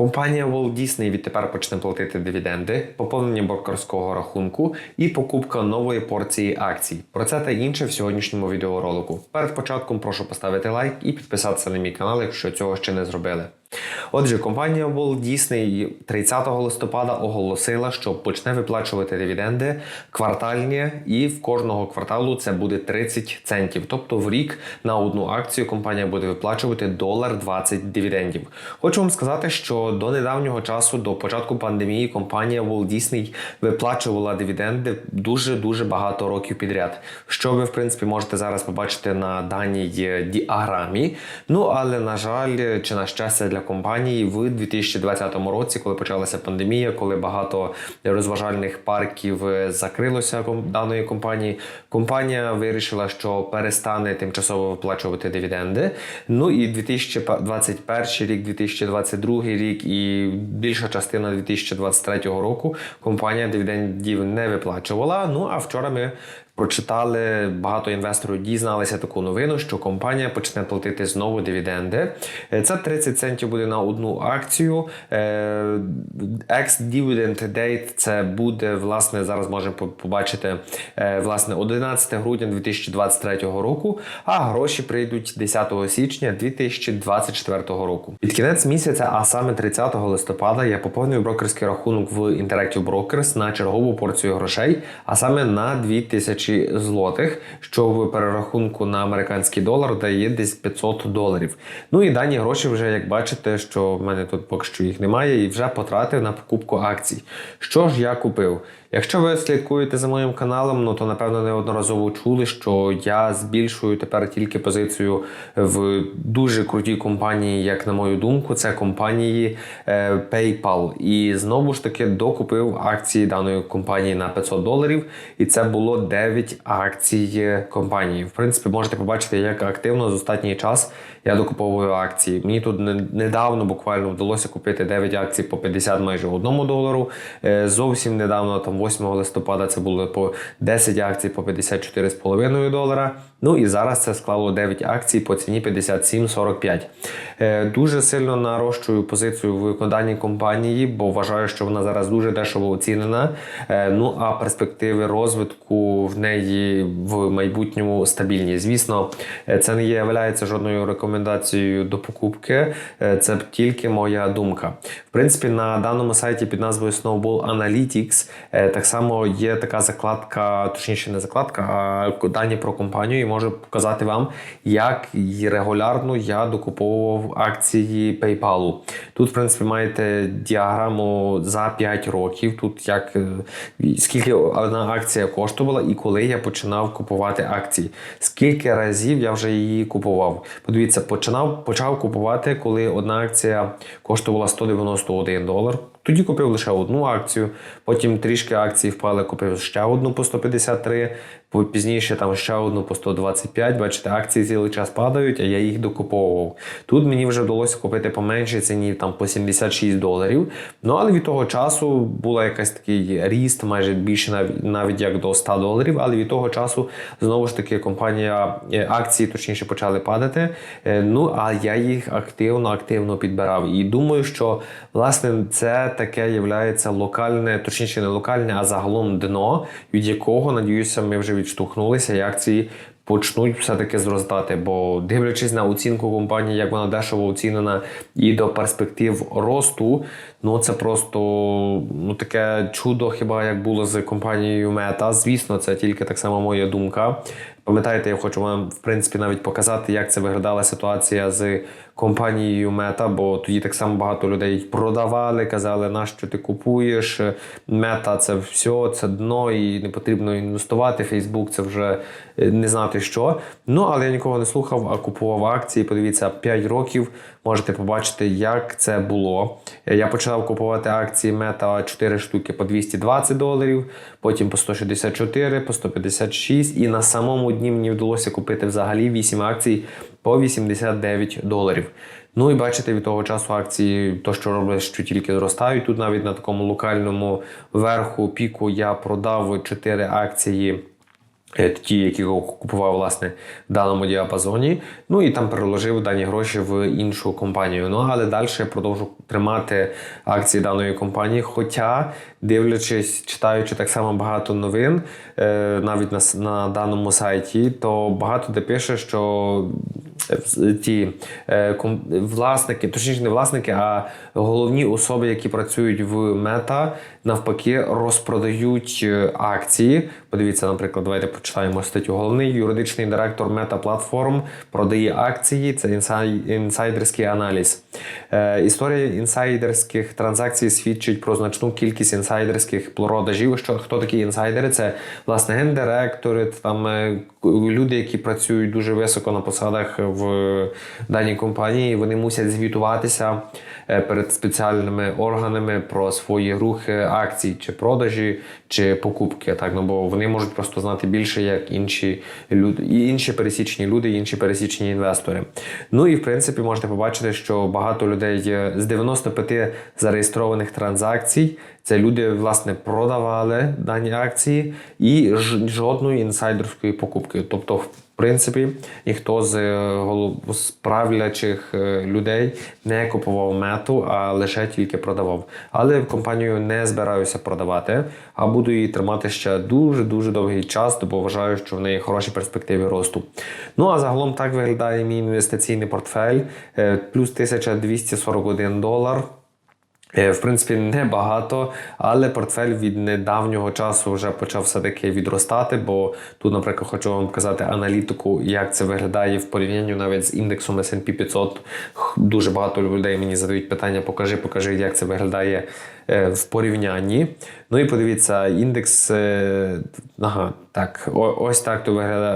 Компанія Walt Disney відтепер почне платити дивіденди, поповнення брокерського рахунку і покупка нової порції акцій. Про це та інше в сьогоднішньому відеоролику. Перед початком прошу поставити лайк і підписатися на мій канал, якщо цього ще не зробили. Отже, компанія Walt Disney 30 листопада оголосила, що почне виплачувати дивіденди квартальні, і в кожного кварталу це буде 30 центів. Тобто в рік на одну акцію компанія буде виплачувати долар 20 дивідендів. Хочу вам сказати, що до недавнього часу, до початку пандемії, компанія Walt Disney виплачувала дивіденди дуже дуже багато років підряд. Що ви в принципі можете зараз побачити на даній діаграмі. Ну але на жаль, чи на щастя для компанії в 2020 році, коли почалася пандемія, коли багато розважальних парків закрилося даної компанії, компанія вирішила, що перестане тимчасово виплачувати дивіденди. Ну і 2021 рік, 2022 рік і більша частина 2023 року компанія дивідендів не виплачувала. Ну а вчора ми прочитали, багато інвесторів дізналися таку новину, що компанія почне платити знову дивіденди. Е, Це 30 центів буде на одну акцію. Е, Ex-dividend date це буде, власне, зараз можемо побачити е, власне 11 грудня 2023 року, а гроші прийдуть 10 січня 2024 року. Під кінець місяця, а саме 30 листопада, я поповнюю брокерський рахунок в Interactive Brokers на чергову порцію грошей, а саме на 2000 злотих, що в перерахунку на американський долар дає десь 500 доларів. Ну і дані гроші вже як бачите, що в мене тут поки що їх немає, і вже потратив на покупку акцій. Що ж я купив? Якщо ви слідкуєте за моїм каналом, ну то напевно неодноразово чули, що я збільшую тепер тільки позицію в дуже крутій компанії, як на мою думку, це компанії е, PayPal. І знову ж таки докупив акції даної компанії на 500 доларів, і це було 9 акцій компанії. В принципі, можете побачити, як активно за останній час я докуповую акції. Мені тут недавно буквально вдалося купити 9 акцій по 50 майже 1 долару. Е, Зовсім недавно, там 8 листопада, це було по 10 акцій по 54,5 долара. Ну і зараз це склало 9 акцій по ціні 57,45. Е, Дуже сильно нарощую позицію в даній компанії, бо вважаю, що вона зараз дуже дешево оцінена. Е, Ну а перспективи розвитку в неї в майбутньому стабільні. Звісно, е, це не є жодною рекомендацією до покупки. Е, Це тільки моя думка. В принципі, на даному сайті під назвою Snowball Analytics е, так само є така закладка, точніше, не закладка, а дані про компанію, і можу показати вам, як регулярно я докуповував акції PayPal. Тут, в принципі, маєте діаграму за 5 років. Тут як скільки одна акція коштувала і коли я починав купувати акції. Скільки разів я вже її купував. Подивіться, починав почав купувати, коли одна акція коштувала 191 долар. Тоді купив лише одну акцію, потім трішки акцій впали, купив ще одну по 153, по- пізніше там ще одну по 125. Бачите, акції цілий час падають, а я їх докуповував. Тут мені вже вдалося купити по меншій ціні, там по 76 доларів. Ну але від того часу була якась такий ріст, майже більше навіть, як до 100 доларів. Але від того часу знову ж таки компанія е, акції точніше почали падати. Е, Ну а я їх активно активно підбирав. І думаю, що власне це таке є локальне, точніше не локальне, а загалом дно, від якого надіюся, ми вже відштовхнулися, і акції почнуть все-таки зростати. Бо дивлячись на оцінку компанії, як вона дешево оцінена, і до перспектив росту, ну це просто ну таке чудо, хіба як було з компанією Мета. Звісно, це тільки так само моя думка. Пам'ятаєте, я хочу вам в принципі навіть показати, як це виглядала ситуація з компанією Мета, бо тоді так само багато людей продавали, казали, на що ти купуєш. Мета це все, це дно, і не потрібно інвестувати. Фейсбук це вже е, не знати що. Ну але я нікого не слухав, а купував акції. Подивіться, 5 років можете побачити, як це було. Е, Я почав купувати акції Мета 4 штуки по 220 доларів, потім по 164, по 156. І на самому дні мені вдалося купити взагалі 8 акцій по 89 доларів. Ну і бачите, від того часу акції, то що роблять, що тільки зростають. Тут навіть на такому локальному верху піку я продав 4 акції Е, Ті, які купував власне в даному діапазоні, ну і там переложив дані гроші в іншу компанію. Ну але далі я продовжу тримати акції даної компанії. Хоча, дивлячись, читаючи так само багато новин, е, навіть на, на даному сайті, то багато де пише, що ті е, власники, точніше не власники, а головні особи, які працюють в мета, навпаки, розпродають е, акції. Подивіться, наприклад, давайте почитаємо статтю. Головний юридичний директор Meta Platform продає акції. Це інсайдерський аналіз. Е, історія інсайдерських транзакцій свідчить про значну кількість інсайдерських продажів. Що хто такі інсайдери? Це власне гендиректори, там е, люди, які працюють дуже високо на посадах в даній компанії. Вони мусять звітуватися е, перед спеціальними органами про свої рухи акцій, чи продажі, чи покупки. Так, ну бо вони можуть просто знати більше, як інші люди, інші пересічні люди, інші пересічні інвестори. Ну і в принципі можете побачити, що багато людей з 95 зареєстрованих транзакцій. Це люди власне продавали дані акції і жодної інсайдерської покупки. Тобто, в принципі, ніхто з, е, з правлячих е, людей не купував мету, а лише тільки продавав. Але компанію не збираюся продавати, а буду її тримати ще дуже дуже довгий час, бо вважаю, що в неї хороші перспективи росту. Ну а загалом так виглядає мій інвестиційний портфель. Е, Плюс 1241 долар. Е, В принципі, небагато, але портфель від недавнього часу вже почав все-таки відростати. Бо тут, наприклад, хочу вам показати аналітику, як це виглядає в порівнянні навіть з індексом S&P 500. Дуже багато людей мені задають питання: покажи, покажи, як це виглядає в порівнянні. Ну і подивіться, індекс. е, Ага, так, ось так то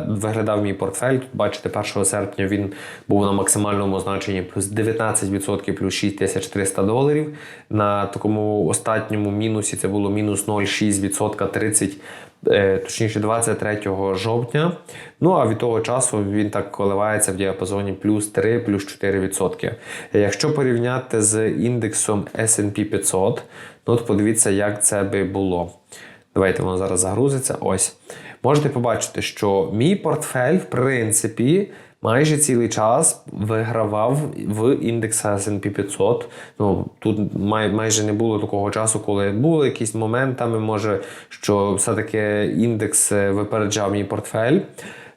виглядав, мій портфель. Тут бачите, 1 серпня він був на максимальному значенні плюс 19%, плюс 6300 доларів. На такому останньому мінусі це було мінус 0,6%, 30, е, точніше 23 жовтня. Ну а від того часу він так коливається в діапазоні плюс 3, плюс 4%. Якщо порівняти з індексом S&P 500, ну от подивіться, як це би було. Давайте воно зараз загрузиться. Ось. Можете побачити, що мій портфель, в принципі, майже цілий час вигравав в індексах S&P 500. Ну, тут май, майже не було такого часу, коли були якісь моментами, може, що все-таки індекс е, випереджав мій портфель.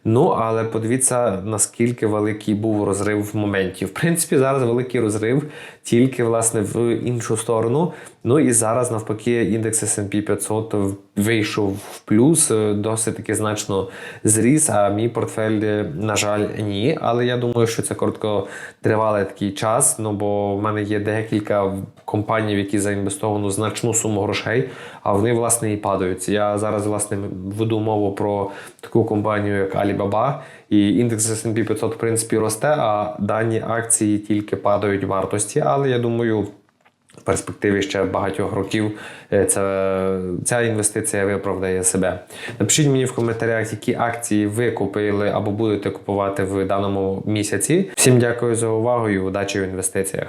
Ну, але подивіться, наскільки великий був розрив в моменті. В принципі, зараз великий розрив тільки власне в іншу сторону. Ну і зараз, навпаки, індекс S&P 500 вийшов в плюс, е, досить таки значно зріс. А мій портфель, е, на жаль, ні. Але я думаю, що це короткотривалий такий час. Ну бо в мене є декілька компаній, в які заінвестовано значну суму грошей, а вони власне і падають. Я зараз власне веду мову про таку компанію, як Alibaba, і індекс S&P 500 в принципі росте, а дані акції тільки падають вартості. Але я думаю. В перспективі ще багатьох років е, ця, ця інвестиція виправдає себе. Напишіть мені в коментарях, які акції ви купили або будете купувати в даному місяці. Всім дякую за увагу і удачі в інвестиціях.